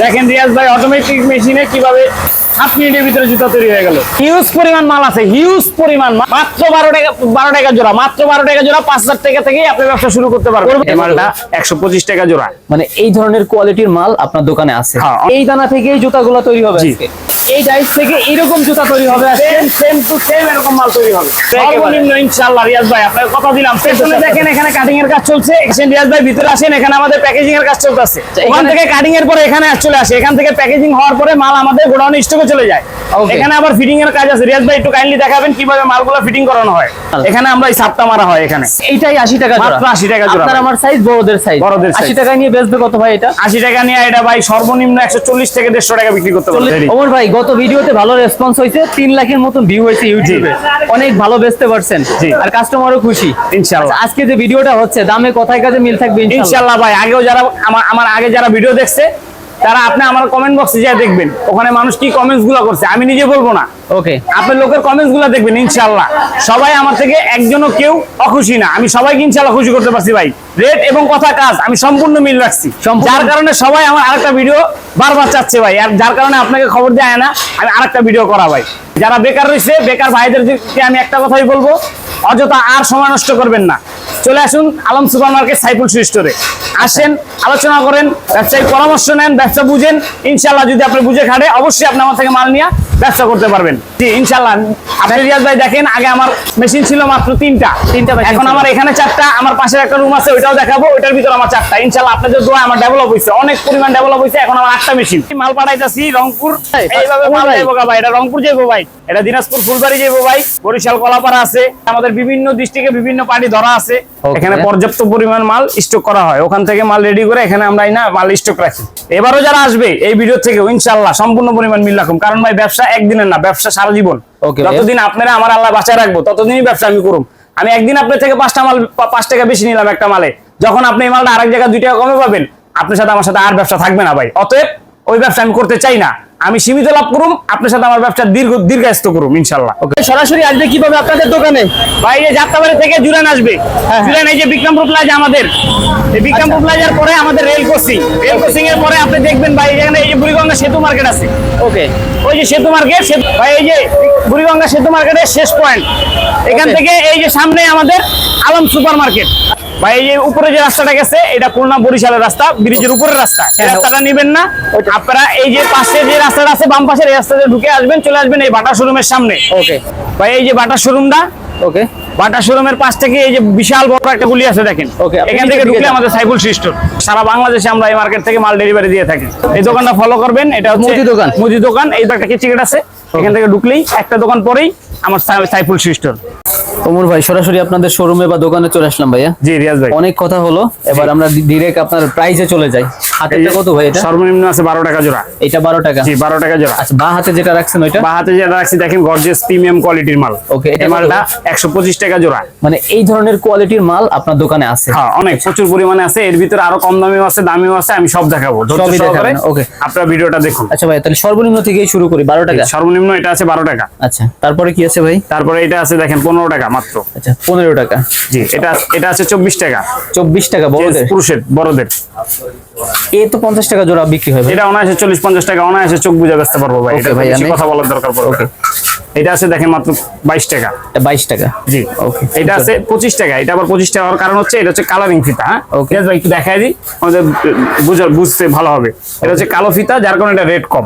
দেখেন রিয়াজ ভাই অটোমেটিক মেশিনে কীভাবে সাত মিনিটের ভিতরে জুতা তৈরি হয়ে গেল। হিউজ পরিমাণ মাল আছে হিউজ পরিমাণ মাত্র বারো টাকা বারো টাকা জোড়া মাত্র বারো টাকা জোড়া পাঁচ হাজার টাকা থেকেই আপনি ব্যবসা শুরু করতে পারবেন। এই মালটা একশো পঁচিশ টাকা জোড়া। মানে এই ধরনের কোয়ালিটির মাল আপনার দোকানে আছে। হ্যাঁ। এই দানা থেকেই জুতাগুলো তৈরি হবে এই ডাইস থেকে এরকম জুতা তৈরি হবে সেম সেম টু সেম এরকম মাল তৈরি হবে। সর্বনিম্ন ইনশাআল্লাহ রিয়াজ ভাই আপনাকে কথা দিলাম। পেছনে দেখেন এখানে কাটিং এর কাজ চলছে। এখানে রিয়াজ ভাই ভিতরে আসেন এখানে আমাদের প্যাকেজিং এর কাজ চলতেছে। ওখান থেকে কাটিং এর পরে এখানে চলে আসে। এখান থেকে প্যাকেজিং হওয়ার পরে মাল আমাদের গোডাউনে স্টকে চলে যায়। এখানে আবার ফিটিং এর কাজ আছে। রিয়াজ ভাই একটু কাইন্ডলি দেখাবেন কীভাবে মালগুলো ফিটিং করানো হয়। এখানে আমরা এই সাপটা মারা হয় এখানে। এইটাই আশি টাকা জোড়া। মাত্র 80 টাকা জোড়া আপনার আমার সাইজ বড়দের সাইজ বড়দের size। আশি টাকা নিয়ে বেচবে কত ভাই এটা? আশি টাকা নিয়ে এটা ভাই সর্বনিম্ন একশো চল্লিশ থেকে দেড়শো টাকা বিক্রি করতে পারবে। ওমর ভাই গত ভিডিওতে ভালো রেসপন্স হয়েছে তিন লাখের মতন ভিউ হয়েছে ইউটিউবে অনেক ভালো বেচতে পারছেন। আর কাস্টমারও খুশি। ইনশাআল্লাহ। আচ্ছা, আজকে যে ভিডিওটা হচ্ছে দামে কথায় কাজে মিল থাকবে ইনশাআল্লাহ। ইনশাল্লাহ ভাই আগেও যারা আমার আমার আগে যারা ভিডিও দেখছে তারা আপনি আমার কমেন্ট বক্সে যা দেখবেন। ওখানে মানুষ কি কমেন্টসগুলো করছে আমি নিজে বলব না। ওকে আপনার লোকের কমেন্টসগুলো দেখবেন ইনশাল্লাহ সবাই আমার থেকে একজনও কেউ অখুশি না। আমি সবাইকে ইনশাল্লাহ খুশি করতে পারছি ভাই। রেট এবং কথা কাজ আমি সম্পূর্ণ মিল রাখছি। যার কারণে সবাই আমার আরেকটা ভিডিও বারবার চাচ্ছে ভাই। আর যার কারণে আপনাকে খবর দেয় না আমি আরেকটা ভিডিও করা ভাই। যারা বেকার রয়েছে বেকার ভাইদেরকে আমি একটা কথাই বলব অযথা আর সময় নষ্ট করবেন না। চলে আসুন আলম সুপার মার্কেট সাইফুল স্টোরে। আসেন আলোচনা করেন ব্যবসায়িক পরামর্শ নেন ব্যবসা বুঝেন। ইনশাল্লাহ যদি আপনি বুঝে খাটে অবশ্যই আপনি আমার থেকে মাল নিয়ে ব্যবসা করতে পারবেন। জি ইনশাল্লাহ আপনি রিয়াজ ভাই দেখেন আগে আমার মেশিন ছিল মাত্র তিনটা। তিনটা এখন আমার এখানে চারটা আমার পাশের একটা রুম আছে ওইটাও দেখাবো ওইটার ভিতরে আমার চারটা। ইনশাল্লাহ আপনাদের দোয়া আমার ডেভেলপ হয়েছে অনেক পরিমাণ ডেভেলপ হয়েছে এখন আমার আটটা মেশিন মাল পাঠাইতেছি রংপুর। এইভাবে মাল। যাইবো ভাই এটা রংপুর যাইবো ভাই। এটা দিনাজপুর ফুলবাড়ি যাইবো ভাই বরিশাল কলাপাড়া আছে। আমাদের বিভিন্ন ডিস্ট্রিক্টে বিভিন্ন পার্টি ধরা আছে। এখানে পর্যাপ্ত পরিমাণ মাল স্টক করা হয়। ওখান থেকে মাল রেডি করে এখানে আমরা না মাল স্টক রাখি। এবারও যারা আসবে এই ভিডিও থেকে ইনশাল্লাহ সম্পূর্ণ পরিমাণ মিল রাখুন। কারণ ভাই ব্যবসা একদিনের না ব্যবসা সারা জীবন। যতদিন আপনারা আমার আল্লাহ বাঁচায় রাখব ততদিনই ব্যবসা আমি করুন আমি একদিন আপনার থেকে পাঁচটা মাল পাঁচ টাকা বেশি নিলাম একটা মালে। যখন আপনি এই মালটা আরেক জায়গায় দুই টাকা কমে পাবেন আপনার সাথে আমার সাথে আর ব্যবসা থাকবে না ভাই। অতএব ওই ব্যবসা আমি করতে চাই না। আমি সীমিত লাভ করুম আপনার সাথে আমার ব্যবসা দীর্ঘ দীর্ঘায়িত করুম ইনশাল্লাহ সরাসরি আসবে কীভাবে আপনাদের দোকানে? ভাই এই যাত্রাবাড়ি থেকে জুরান আসবে। হ্যাঁ। জুরান এই যে বিক্রমপুর প্লাজা আমাদের। এই বিক্রমপুর প্লাজার পরে আমাদের রেল ক্রসিং রেল ক্রসিং এর পরে আপনি দেখবেন ভাই এখানে এই যে বুড়িগঙ্গা সেতু মার্কেট আছে। ওকে ওই যে সেতু মার্কেট সেতু- ভাই এই যে বুড়িগঙ্গা সেতু মার্কেটের শেষ পয়েন্ট এখান থেকে এই যে সামনে আমাদের আলম সুপার মার্কেট ভাই এই যে উপরে যে রাস্তাটা গেছে এটা খুলনা বরিশালের রাস্তা ব্রিজের উপরের রাস্তা। এই হ্যাঁ। রাস্তাটা নিবেন না। আপনারা এই যে পাশে যে রাস্তাটা আছে বাম পাশের এই রাস্তাতে ঢুকে আসবেন চলে আসবেন এই বাটা শোরুমের সামনে। ওকে। ভাই এই যে বাটা শোরুমটা ওকে। বাটা শোরুমের পাশ থেকে এই যে বিশাল বড় একটা গুলি আছে দেখেন। এখান থেকে ঢুকলে আমাদের সাইফুল স্টোর সারা বাংলাদেশে আমরা এই মার্কেট থেকে মাল ডেলিভারি দিয়ে থাকি। এই দোকানটা ফলো করবেন এটা হচ্ছে মুদি দোকান। মুদি দোকান এই একটা টিকিট আছে। এখান থেকে ঢুকলেই একটা দোকান পরেই আমার সাইফুল স্টোর ওমর ভাই সরাসরি আপনাদের শোরুমে বা দোকানে চলে আসলাম ভাইয়া। জি রিয়াজ ভাই। অনেক কথা হলো এবার আমরা ডিরেক্ট আপনার প্রাইসে চলে যাই। হাতেটা কত ভাই এটা? সর্বনিম্ন আছে বারো টাকা জোড়া। এটা বারো টাকা। জি বারো টাকা জোড়া। আচ্ছা বা হাতে যেটা রাখছেন ওইটা? বা হাতে যেটা রাখছি দেখেন গর্জিয়াস প্রিমিয়াম কোয়ালিটির মাল। ওকে এটা? মালটা একশো পঁচিশ টাকা জোড়া। মানে এই ধরনের কোয়ালিটির মাল আপনার দোকানে আছে। হ্যাঁ অনেক প্রচুর পরিমাণে আছে। এর ভিতরে আরও কম দামিও আছে দামিও আছে আমি সব দেখাবো। সবই দেখাবেন, okay. আপনারা ভিডিওটা দেখুন। আচ্ছা ভাই তাহলে সর্বনিম্ন থেকেই শুরু করি বারো টাকা? সর্বনিম্ন এটা আছে বারো টাকা। আচ্ছা তারপরে কি আছে ভাই? তারপরে এটা আছে দেখেন পনেরো টাকা। মাত্র। আচ্ছা পনেরো টাকা। জি এটা এটা আছে চব্বিশ টাকা। চব্বিশ টাকা বড়দের? পুরুষের বড়দের। এ তো পঞ্চাশ টাকা জোড়া বিক্রি হয় এটা অনায়াসে চল্লিশ পঞ্চাশ টাকা অনায়াসে চোখ বুঝে বেচতে পারব ভাই। এটা কথা বলার দরকার পড়বে. এটা আছে দেখেন মাত্র বাইশ টাকা। এটা বাইশ টাকা। জি। ওকে এটা আছে পঁচিশ টাকা। এটা আবার পঁচিশ টাকা হওয়ার কারণ হচ্ছে এটা হচ্ছে কালারিং ফিতা হ্যাঁ. ঠিক আছে ভাই একটু দেখাই দিই। আমাদের বুঝার বুঝতে ভালো হবে। এটা হচ্ছে কালো ফিতা যার কারণে এটা রেড কম।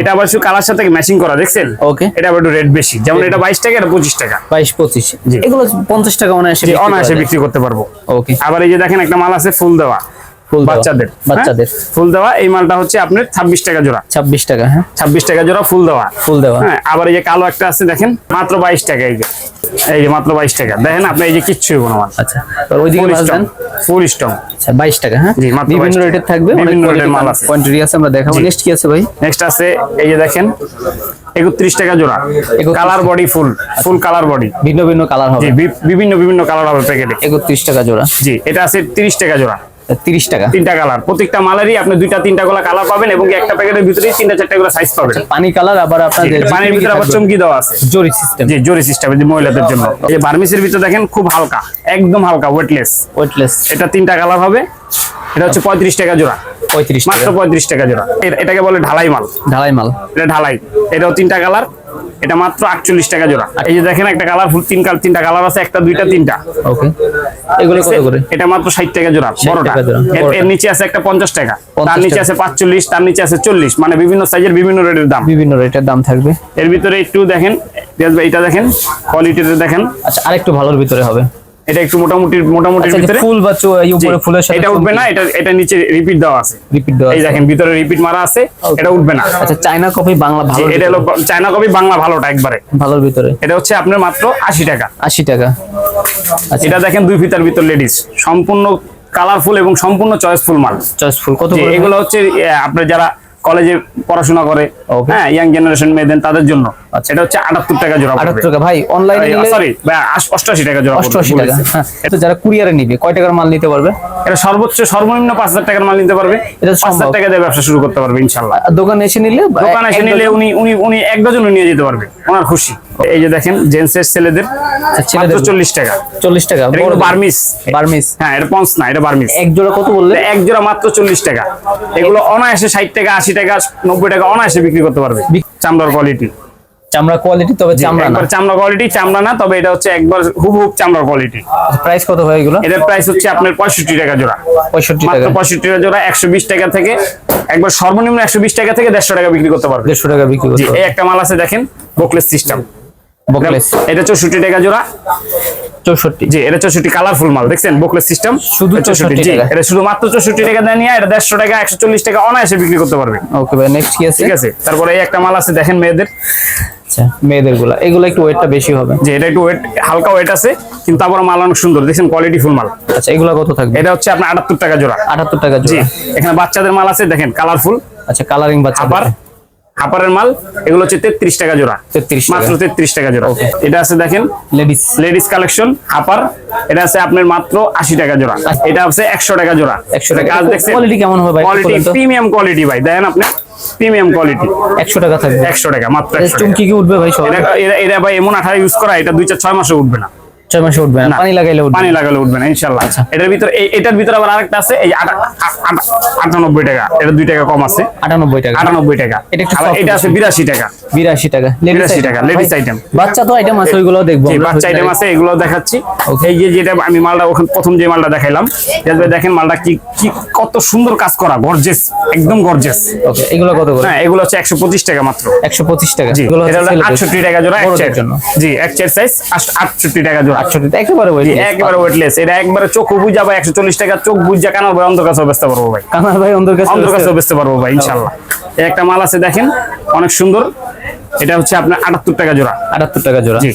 এটা আবার শুধু কালার সাথে ম্যাচিং করা দেখছেন? Okay. এটা আবার একটু রেড বেশি। যেমন এটা বাইশ টাকা এটা পঁচিশ টাকা। বাইশ পঁচিশ। জি। এগুলো পঞ্চাশ টাকা অনায়াসে অনায়াসে বিক্রি করতে পারব। ওকে আবার এই যে দেখেন একটা মাল আছে ফুল দেওয়া। বাচ্চাদের বাচ্চাদের হ্যাঁ? ফুল দেওয়া এই মালটা হচ্ছে আপনার ছাব্বিশ টাকা জোড়া। ছাব্বিশ টাকা হ্যাঁ? ছাব্বিশ টাকা জোড়া ফুল দেওয়া। ফুল দেওয়া। হ্যাঁ আবার এই যে কালো একটা আছে দেখেন মাত্র বাইশ টাকা এই যে। এই যে মাত্র বাইশ টাকা। দেখেন আপনি এই যে কিচ্ছু কোনো মাল আচ্ছা ওইদিকে ফুল স্টক আচ্ছা বাইশ টাকা হ্যাঁ? জি, মাত্র বিভিন্ন রেটের থাকবে বিভিন্ন রেটের মাল আছে। কোয়ান্টিটি আছে আমরা দেখাবো। নেক্সট কি আছে ভাই? নেক্সট আছে এই যে দেখেন একত্রিশ টাকা জোড়া। 31 colour body full full colour body ভিন্ন ভিন্ন কালার হবে। বিভিন্ন বিভিন্ন কালার হবে প্যাকেটে। একত্রিশ টাকা জোড়া। জি এটা আছে তিরিশ টাকা জোড়া। তিরিশ টাকা। তিনটা কালার। প্রত্যেকটা মালেরই আপনি দুইটা তিনটা গুলা কালার পাবেন এবং একটা প্যাকেটের ভিতরেই তিনটা চারটা করে সাইজ পাবেন। পানি কালার আবার আপনাদের পানির ভিতরে আবার চমকি দেওয়া আছে। জরি সিস্টেম জি জোরে সিস্টেম মহিলাদের জন্য। এই যে বার্মিসের ভিতরে দেখেন খুব হালকা একদম হালকা ওয়েটলেস ওয়েটলেস এটা তিনটা কালার হবে। এটা হচ্ছে পঁয়ত্রিশ টাকা জোড়া। পঁয়ত্রিশ মাত্র টাকা পঁয়ত্রিশ টাকা জোড়া। এটাকে বলে ঢালাই মাল। ঢালাই মাল। এটা ঢালাই। এটাও তিনটা কালার। এটা মাত্র আটচল্লিশ টাকা জোড়া। এই যে দেখেন একটা কালার ফুল তিন কালার তিনটা কালার আছে একটা দুইটা তিনটা। ওকে এগুলো কত করে? এটা মাত্র ষাট টাকা জোড়া বড়টা। এর- নিচে আছে একটা পঞ্চাশ টাকা 50 তার নিচে আছে পাঁচচল্লিশ তার নিচে আছে চল্লিশ মানে বিভিন্ন সাইজের বিভিন্ন রেটের দাম। বিভিন্ন রেটের দাম থাকবে। এর ভিতরে একটু দেখেন এটা দেখেন কোয়ালিটি দেখেন। আচ্ছা আরেকটু ভালোর ভিতরে হবে। এটা একটু মোটামুটি মোটামুটির আচ্ছা ভিতরে। ফুল বা এই উপরে ফুলের সাথে এটা উঠবে না এটা এটা নিচে রিপিট দেওয়া আছে। রিপিট দেওয়া এই দেখেন ভিতরে রিপিট মারা আছে এটা উঠবে না। আচ্ছা চায়না কফি বাংলা ভালো এটা হলো চায়না কপি বাংলা ভালোটা একবারে। ভালোর ভিতরে। এটা হচ্ছে আপনার মাত্র আশি টাকা। আশি টাকা। আচ্ছা। এটা দেখেন দুই ফিতার ভিতর লেডিস সম্পূর্ণ কালারফুল এবং সম্পূর্ণ চয়েসফুল মাল। চয়েসফুল কত করে? এগুলো হচ্ছে আপনার যারা কলেজে পড়াশোনা করে. হ্যাঁ ইয়াং জেনারেশন মেয়েদের তাদের জন্য আচ্ছা। এটা হচ্ছে আটাত্তর টাকা জোড়া আটাত্তর টাকা ভাই অনলাইনে নিলে সরি অষ্টআশি টাকা জোড়া অষ্টআশি টাকা। হ্যাঁ এটা যারা কুরিয়ারে নিবে কয় টাকার মাল নিতে পারবে এটা সর্বোচ্চ সর্বনিম্ন পাঁচ হাজার টাকার মাল নিতে পারবে এটা পাঁচ হাজার। টাকা দিয়ে ব্যবসা শুরু করতে পারবে ইনশাল্লাহ আর দোকানে এসে নিলে দোকানে এসে নিলে উনি উনি উনি এক ডজনও নিয়ে যেতে পারবে ওনার খুশি এই যে দেখেন জেন্টসের ছেলেদের আচ্ছা, মাত্র চল্লিশ টাকা। চল্লিশ টাকা বড় বার্মিস বার্মিস হ্যাঁ এটা পঞ্চ না এটা বার্মিস এক জোড়া কত বললে? এক জোড়া মাত্র চল্লিশ টাকা। এগুলো অনায়াসে ষাট টাকা আশি টাকা নব্বই টাকা অনায়াসে বিক্রি করতে পারবে। চামড়ার কোয়ালিটি চামড়া কোয়ালিটি তবে চামড়া না। চামড়া কোয়ালিটি চামড়া না তবে এটা হচ্ছে একবার হুবহুব চামড়ার কোয়ালিটি প্রাইস কত হয় এগুলো? এটার প্রাইস হচ্ছে আপনার পঁয়ষট্টি টাকা জোড়া। পঁয়ষট্টি মাত্র টাকা। পঁয়ষট্টি টাকা জোড়া একশো বিশ টাকা থেকে একবার সর্বনিম্ন একশো বিশ টাকা থেকে দেড়শো টাকা বিক্রি করতে পারবে। দেড়শো টাকা বিক্রি করতে এই একটা মাল আছে দেখেন বোকলেস সিস্টেম বকলেস এটা চৌষট্টি টাকা জোড়া। চৌষট্টি। জি এটা চৌষট্টি কালারফুল মাল দেখছেন? বোকলেস সিস্টেম শুধু 64 জি। এটা শুধু মাত্র চৌষট্টি টাকা দেয় নিয়ে এটা দেড়শো টাকা একশো চল্লিশ টাকা অনায়াসে বিক্রি করতে পারবে ওকে ভাই নেক্সট কি আছে? ঠিক আছে তারপরে এই একটা মাল আছে দেখেন মেয়েদের। আচ্ছা মেয়েদেরগুলা এগুলো একটু ওয়েটটা বেশি হবে। যে এটা একটু ওয়েট হালকা ওয়েট আছে কিন্তু আবার মাল অনেক সুন্দর দেখছেন? কোয়ালিটি ফুল মাল। আচ্ছা এগুলো কত থাকবে? এটা হচ্ছে আপনার আটাত্তর টাকা জোড়া। আটাত্তর টাকা জি জোড়া এখানে বাচ্চাদের মাল আছে দেখেন কালারফুল আচ্ছা কালারিং বাচ্চা হাপার হাপারের মাল এগুলো হচ্ছে তেত্রিশ টাকা জোড়া। 33 টাকা। মাত্র তেত্রিশ টাকা জোড়া। এটা আছে দেখেন লেডিস লেডিস কালেকশন হাপার এটা আছে আপনার মাত্র আশি টাকা জোড়া। এটা আছে একশো টাকা জোড়া। একশো টাকা। কাজ দেখছেন? কোয়ালিটি কেমন হবে কোয়ালিটি প্রিমিয়াম কোয়ালিটি ভাই। দেখেন আপনি প্রিমিয়াম কোয়ালিটি একশো টাকা থাকবে। একশো টাকা মাত্র চুমকি কি উঠবে ভাই এটা ভাই এমন আঠা ইউজ করা এটা দুই চার ছয় মাসে উঠবে না। ছয় মাসে উঠবে না। পানি লাগাইলে পানি লাগালে উঠবে না ইনশাল্লাহ আচ্ছা। এটার ভিতরে এটার ভিতরে আবার আরেকটা আছে এই আটানব্বই টাকা। এটা দুই টাকা কম আছে। আটানব্বই টাকা। আটানব্বই টাকা। এটা এটা আছে বিরাশি টাকা। বিরাশি টাকা। Ladies 82 item। টাকা, ভাই, item। বাচ্চা তো আইটেম আছে ওইগুলো দেখব। বাচ্চা আইটেম আছে এগুলো দেখাচ্ছি. এই যে যেটা আমি মালটা ওখানে প্রথম যে মালটা দেখাইলাম দেখেন মালটা কি কি কত সুন্দর কাজ করা গর্জেস একদম গর্জেস ওকে এগুলো কত করে? হ্যাঁ এগুলো হচ্ছে একশো পঁচিশ টাকা মাত্র। একশো পঁচিশ টাকা। জি এটা হলো টাকা জোড়া এক জন্য। জি এক চেয়ার সাইজ আটষট্টি টাকা জোড়া। আটষট্টি একেবারে জি, একেবারে ওয়েটলেস এটা একবারে চোখ বুঝা ভাই টাকা চোখ বুঝা কানার ভাই অন্ধ কাছেও বেচতে পারব ভাই। কামাল ভাই অন্ধর কাছে অন্ধ বেচতে পারব ভাই ইনশাল্লাহ একটা মাল আছে দেখেন অনেক সুন্দর। এটা হচ্ছে আপনার আটাত্তর টাকা জোড়া। আটাত্তর টাকা জোড়া। জি।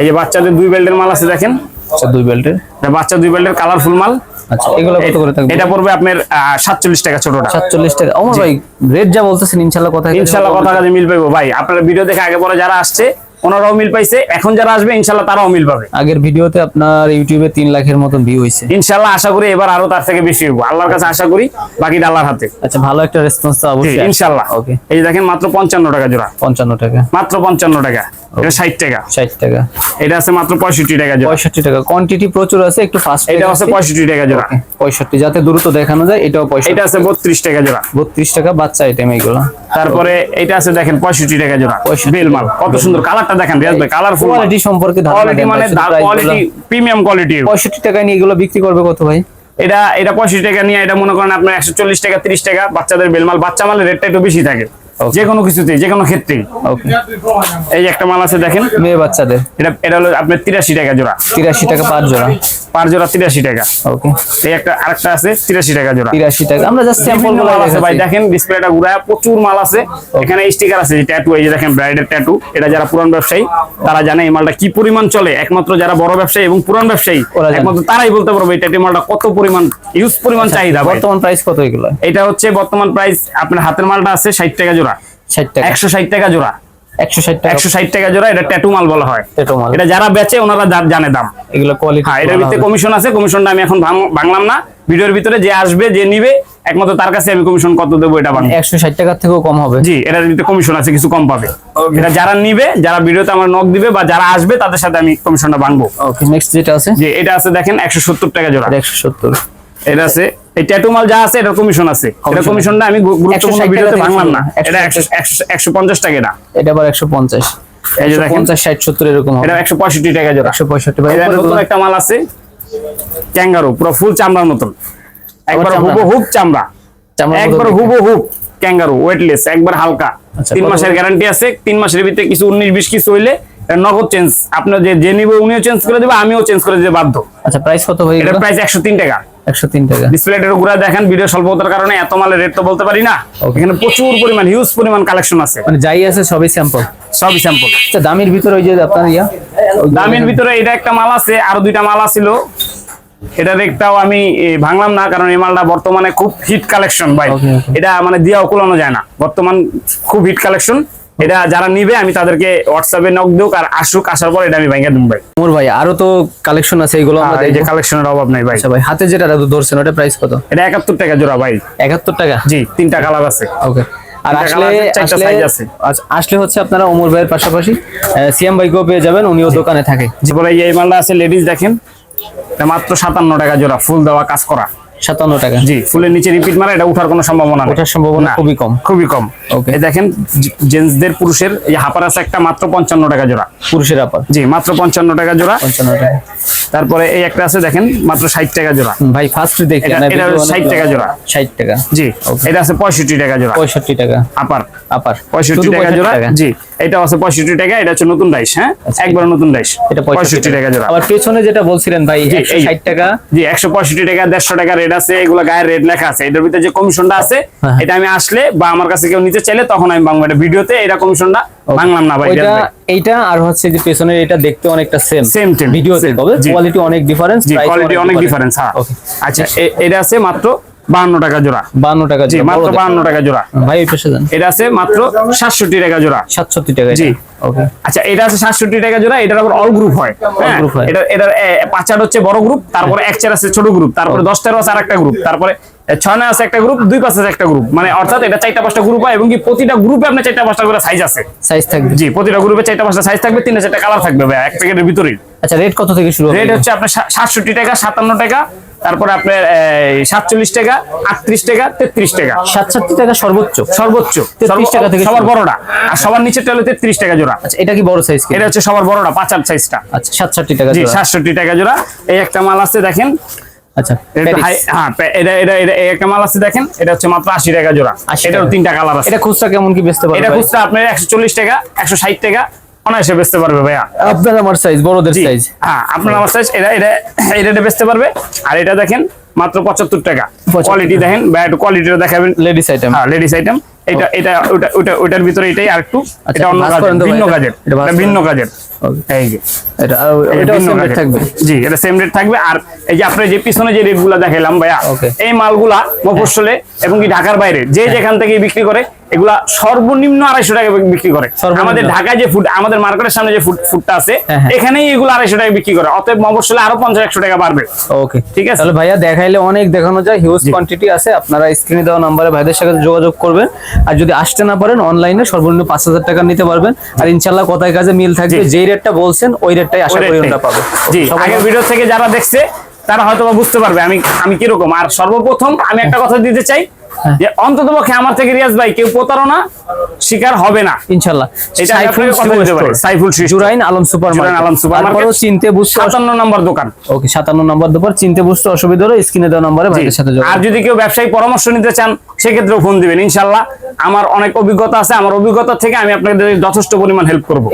এই যে বাচ্চাদের দুই বেল্টের মাল আছে দেখেন। আচ্ছা দুই বেল্টের? এটা বাচ্চা দুই বেল্টের কালারফুল মাল। আচ্ছা এগুলো কত করে থাকবে? এটা পড়বে আপনার সাতচল্লিশ টাকা ছোটটা। সাতচল্লিশ টাকা। ভাই রেট যা বলতেছেন কথা কথা কাজে মিল পাইবো ভাই। আপনারা ভিডিও দেখে আগে পরে যারা আসছে ওনারাও মিল পাইছে। এখন যারা আসবে ইনশাল্লাহ তারাও মিল পাবে। আগের ভিডিওতে আপনার ইউটিউবে তিন লাখের মতন ভিউ হয়েছে। ইনশাল্লাহ আশা করি এবার আরও তার থেকে বেশি হইব। আল্লাহর কাছে আশা করি বাকিটা আল্লাহর হাতে। আচ্ছা ভালো একটা রেসপন্স তো অবশ্যই। ইনশাল্লাহ। ওকে এই যে দেখেন মাত্র পঞ্চান্ন টাকা জোড়া। পঞ্চান্ন টাকা। মাত্র পঞ্চান্ন টাকা। এটা ষাট টাকা। ষাট টাকা। এটা আছে মাত্র পঁয়ষট্টি টাকা জোড়া। পঁয়ষট্টি টাকা। কোয়ান্টিটি প্রচুর আছে একটু ফাস্ট এটা আছে পঁয়ষট্টি টাকা জোড়া। পঁয়ষট্টি। যাতে দ্রুত দেখানো যায় এটাও পঁয়ষট্টি। এটা আছে বত্রিশ টাকা জোড়া। বত্রিশ টাকা বাচ্চা আইটেম এইগুলো। তারপরে এটা আছে দেখেন পঁয়ষট্টি টাকা জোড়া। 65 বেল মাল। কত সুন্দর কালারটা দেখেন রিয়াজ ভাই কালারফুল কোয়ালিটি সম্পর্কে কোয়ালিটি মানে কোয়ালিটি প্রিমিয়াম কোয়ালিটি পঁয়ষট্টি টাকা নিয়ে এগুলো বিক্রি করবে কত ভাই? এটা এটা পঁয়ষট্টি টাকা নিয়ে এটা মনে করেন আপনার একশো চল্লিশ টাকা তিরিশ টাকা বাচ্চাদের বেলমাল বাচ্চা মালের রেটটা একটু বেশি থাকে. যে কোনো কিছুতেই যে কোনো ক্ষেত্রেই। ওকে এই যে একটা মাল আছে দেখেন। মেয়ে বাচ্চাদের। এটা এটা হলো আপনার তিরাশি টাকা জোড়া। তিরাশি টাকা পাঁচ জোড়া। পার জোড়া তিরাশি টাকা। ওকে এই একটা আরেকটা আছে তিরাশি টাকা জোড়া। তিরাশি টাকা। আমরা জাস্ট স্যাম্পলগুলো আছে ভাই দেখেন ডিসপ্লেটা ঘুরায় প্রচুর মাল আছে। এখানে স্টিকার আছে যে ট্যাটু এই যে দেখেন ব্রাইডের ট্যাটু এটা যারা পুরান ব্যবসায়ী তারা জানে এই মালটা কি পরিমাণ চলে। একমাত্র যারা বড় ব্যবসায়ী এবং পুরান ব্যবসায়ী একমাত্র তারাই বলতে পারবে এই ট্যাটু মালটা কত পরিমাণ ইউজ পরিমাণ চাহিদা বর্তমান প্রাইস কত এগুলো? এটা হচ্ছে বর্তমান প্রাইস আপনার হাতের মালটা আছে ষাট টাকা জোড়া। ষাট টাকা। একশো ষাট টাকা জোড়া। একশো ষাট টাকা জোড়া এটা ট্যাটু মাল বলা হয়। Tattoo মাল। এটা যারা বেচে ওনারা জানে দাম। এগুলো কোয়ালিটি হ্যাঁ এটার ভিতরে কমিশন আছে কমিশনটা আমি এখন ভাঙলাম না। ভিডিওর ভিতরে যে আসবে যে নিবে একমাত্র তার কাছে আমি কমিশন কত দেবো এটা একশো ষাট টাকার থেকেও কম হবে। জি এটার ভিতরে কমিশন আছে কিছু কম পাবে। এটা যারা নিবে যারা ভিডিওতে আমার নক দিবে বা যারা আসবে তাদের সাথে আমি কমিশনটা ভাঙবো। ওকে নেক্সট যেটা আছে? যে এটা আছে দেখেন একশো সত্তর টাকা জোড়া। একশো সত্তর। এটা আছে এই ট্যাটু মাল যা আছে এটা কমিশন আছে। এটা কমিশনটা আমি গুরুত্বপূর্ণ ভিডিওতে ভাঙলাম না। এটা একশো একশো একশো পঞ্চাশ টাকা এটা। এটা আবার একশো পঞ্চাশ। এই যে দেখেন। পঞ্চাশ ষাট সত্তর এরকম এটা একশো পঁয়ষট্টি টাকা জোড়া। একশো পঁয়ষট্টি ভাই এটা নতুন একটা মাল আছে ক্যাঙ্গারু পুরো ফুল চামড়ার মতন। একবার চামড়া? হুবো হুব চামড়া। একবার। হুবো হুব ক্যাঙ্গারু ওয়েটলেস একবার হালকা। আচ্ছা, তিন মাসের? গ্যারান্টি আছে তিন মাসের ভিতরে কিছু উনিশ বিশ কিছু হইলে এটা নগদ চেঞ্জ আপনার যে যে নিবে উনিও চেঞ্জ করে দেবে আমিও চেঞ্জ করে দিতে বাধ্য। আচ্ছা প্রাইস কত হয়ে এটার গেল? প্রাইস একশো তিন টাকা। একশো তিন টাকা। ডিসপ্লেটার ঘুরা দেখেন ভিডিও স্বল্পতার কারণে এত মালের রেট তো বলতে পারি না। এখানে প্রচুর পরিমাণ হিউজ পরিমাণ কালেকশন আছে। মানে যাই আছে সবই স্যাম্পল সবই স্যাম্পল আচ্ছা দামের ভিতরে ওই যে আপনার ইয়া দামের ভিতরে এটা একটা মাল আছে আরও দুইটা মাল এটা আমি ভাঙলাম না কারণ এই মালটা বর্তমানে খুব হিট কালেকশন ভাই. এটা মানে দিয়াও কুলানো যায় না। বর্তমান খুব হিট কালেকশন এটা যারা নিবে আমি তাদেরকে হোয়াটসঅ্যাপে নক দেব আর আসুক আসার পর এটা আমি ভাঙা দেব ভাই। মোর ভাই আরও তো কালেকশন আছে এগুলো আমরা আর এই যে কালেকশনের অভাব নাই ভাই। আচ্ছা ভাই হাতে যেটা ধরছেন ওটা প্রাইস কত? এটা একাত্তর টাকা জোড়া ভাই। একাত্তর টাকা? জি তিনটা কালার আছে। ওকে আর আসলে। আচ্ছা, আসলে হচ্ছে আপনারা ওমর ভাইয়ের পাশাপাশি সিএম ভাইকেও পেয়ে যাবেন উনিও দোকানে থাকে। যে এই মালটা আছে লেডিস দেখেন। এটা মাত্র সাতান্ন টাকা জোড়া ফুল দেওয়া কাজ করা। সাতান্ন টাকা। জি ফুলের নিচে রিপিট মারা এটা উঠার কোনো সম্ভাবনা ওঠার সম্ভাবনা খুবই কম। খুবই কম. এই দেখেন জেন্টসদের পুরুষের এই হাপার আছে একটা মাত্র পঞ্চান্ন টাকা জোড়া। পুরুষের আপার জি মাত্র পঞ্চান্ন টাকা জোড়া। পঞ্চান্ন টাকা। তারপরে এই একটা আছে দেখেন মাত্র ষাট টাকা জোড়া। ভাই ফার্স্ট দেখি এটা- 60 টাকা জোড়া। ষাট টাকা। জি এটা আছে পঁয়ষট্টি টাকা জোড়া। পঁয়ষট্টি টাকা। আপার আপার পঁয়ষট্টি টাকা জোড়া। জি। এটা আছে পঁয়ষট্টি টাকা এটা হচ্ছে নতুন ডাইস হ্যাঁ? আচ্ছা, একবার নতুন ডাইস। এটা পঁয়ষট্টি টাকা। জোড়া। আবার পেছনে যেটা বলছিলেন ভাই জি, একশো এই। ষাট টাকা। জি একশো পঁয়ষট্টি টাকা দেড়শো টাকা রেট আছে এগুলো গায়ের রেট লেখা আছে। এটার ভিতরে যে কমিশনটা আছে হ্যাঁ। এটা আমি আসলে বা আমার কাছে কেউ নিতে চাইলে তখন আমি বাংলা এটা ভিডিওতে এটা কমিশনটা বাংলাম না ভাই ভাই। এইটা আর হচ্ছে যে পেছনের এটা দেখতে অনেকটা সেম same, ভিডিওতে তবে কোয়ালিটি অনেক ডিফারেন্স কোয়ালিটি অনেক ডিফারেন্স হ্যাঁ। আচ্ছা এটা আছে মাত্র বাহান্ন টাকা জোড়া। বান্ন টাকা জি মাত্র বড়দের। বাহান্ন টাকা জোড়া। ভাই পেশে যান এটা আছে মাত্র সাতষট্টি টাকা জোড়া। সাতষট্টি টাকা জি। ওকে আচ্ছা এটা আছে সাতষট্টি টাকা জোড়া এটার আবার অল গ্রুপ হয়। হ্যাঁ, হয়। এটা এটার এ, হচ্ছে বড় গ্রুপ তারপরে এক চার আছে ছোট গ্রুপ তারপরে দশটার আছে আরেকটা গ্রুপ তারপরে ছয় আছে একটা গ্রুপ দুই আছে একটা গ্রুপ মানে অর্থাৎ এটা চারটা পাঁচটা গ্রুপ হয় এবং কি প্রতিটা গ্রুপে আপনার চারটা পাঁচটা করে সাইজ আছে। সাইজ থাকবে। জি প্রতিটা গ্রুপে চারটা পাঁচটা সাইজ থাকবে তিনটা চারটা কালার থাকবে ভাই এক প্যাকেটের ভিতরেই। আচ্ছা রেট কত থেকে শুরু রেট হচ্ছে আপনার সা- সাতষট্টি টাকা সাতান্ন টাকা তারপরে আপনার সাতচল্লিশ টাকা আটত্রিশ টাকা তেত্রিশ টাকা। সাতষট্টি টাকা সর্বোচ্চ? সর্বোচ্চ। 33 টাকা থেকে সবার বড়টা। আর সবার নিচেরটা হলো তেত্রিশ টাকা জোড়া। আচ্ছা এটা কি বড় সাইজ এটা হচ্ছে সবার বড়টা পাঁচার সাইজটা আচ্ছা সাতষট্টি টাকা জি সাতষট্টি টাকা জোড়া। এই একটা মাল আছে দেখেন। আচ্ছা হ্যাঁ এটা এটা এটা একটা মাল আছে দেখেন। এটা হচ্ছে মাত্র আশি টাকা জোড়া। 80 এটারও টাকা। তিনটা কালার আছে। এটা খুচরা কেমন কি বেচতে এটা খুচরা আপনার একশো চল্লিশ টাকা একশো ষাট টাকা অনায়াসে বেচতে পারবে ভাইয়া। আপনার আমার সাইজ বড়দের সাইজ হ্যাঁ আপনার আমার সাইজ এটা এটা এটা এটা বেচতে পারবে। আর এটা দেখেন মাত্র পঁচাত্তর টাকা। কোয়ালিটি দেখেন বা একটু কোয়ালিটিটা দেখাবেন। লেডিস আইটেম হ্যাঁ লেডিস আইটেম এটা এটা ওটা ওটা ওটার ভিতরে এটাই আর একটু এটা অন্য কাজের ভিন্ন কাজের এটা ভিন্ন কাজের. এই যে এটা আর এই যে এটাও ভিন্ন সেম রেট থাকবে। জি এটা সেম রেট থাকবে। আর এই যে আপনি যে পিছনে যে রেটগুলো দেখাইলাম ভাইয়া এই মালগুলা মফস্বলে এবং কি ঢাকার বাইরে যে যেখান থেকে বিক্রি করে এগুলা সর্বনিম্ন আড়াইশো টাকা বিক্রি করে। আমাদের ঢাকায় যে ফুড আমাদের মার্কেটের সামনে যে ফুড ফুডটা আছে হ্যাঁ, হ্যাঁ। এখানেই এগুলো আড়াইশো টাকা বিক্রি করে। অতএব মফস্বলে আরও পঞ্চাশ একশো টাকা বাড়বে। ওকে ঠিক আছে। তাহলে ভাইয়া দেখাইলে অনেক দেখানো যায় হিউজ কোয়ান্টিটি আছে। আপনারা স্ক্রিনে দেওয়া নাম্বারে ভাইদের সাথে যোগাযোগ করবেন। আর যদি আসতে না পারেন অনলাইনে সর্বনিম্ন পাঁচ হাজার টাকা নিতে পারবেন। আর ইনশাল্লাহ কথায় কাজে মিল থাকবে। যেই রেটটা বলছেন ওই রেটটাই আশা করি আমরা পাবো জি আগের ভিডিও থেকে যারা দেখছে তারা হয়তো বুঝতে পারবে আমি আমি কীরকম। আর সর্বপ্রথম আমি একটা কথা দিতে চাই হ্যাঁ। যে অন্তত পক্ষে আমার থেকে রিয়াজ ভাই কেউ প্রতারণা শিকার হবে না। ইনশাল্লাহ। সাইফুল জুরাইন আলম সুপার আলম সুপার চিনতে বুঝতে সাতান্ন নম্বর দোকান। ওকে সাতান্ন নম্বর দুপুর চিনতে বুঝতে অসুবিধা হলে স্ক্রিনে দেওয়া নম্বরে জি। ভাইদের সাথে আর যদি কেউ ব্যবসায়ী পরামর্শ নিতে চান সেক্ষেত্রেও ফোন দিবেন। ইনশাল্লাহ আমার অনেক অভিজ্ঞতা আছে। আমার অভিজ্ঞতা থেকে আমি আপনাদের যথেষ্ট পরিমাণ হেল্প করব।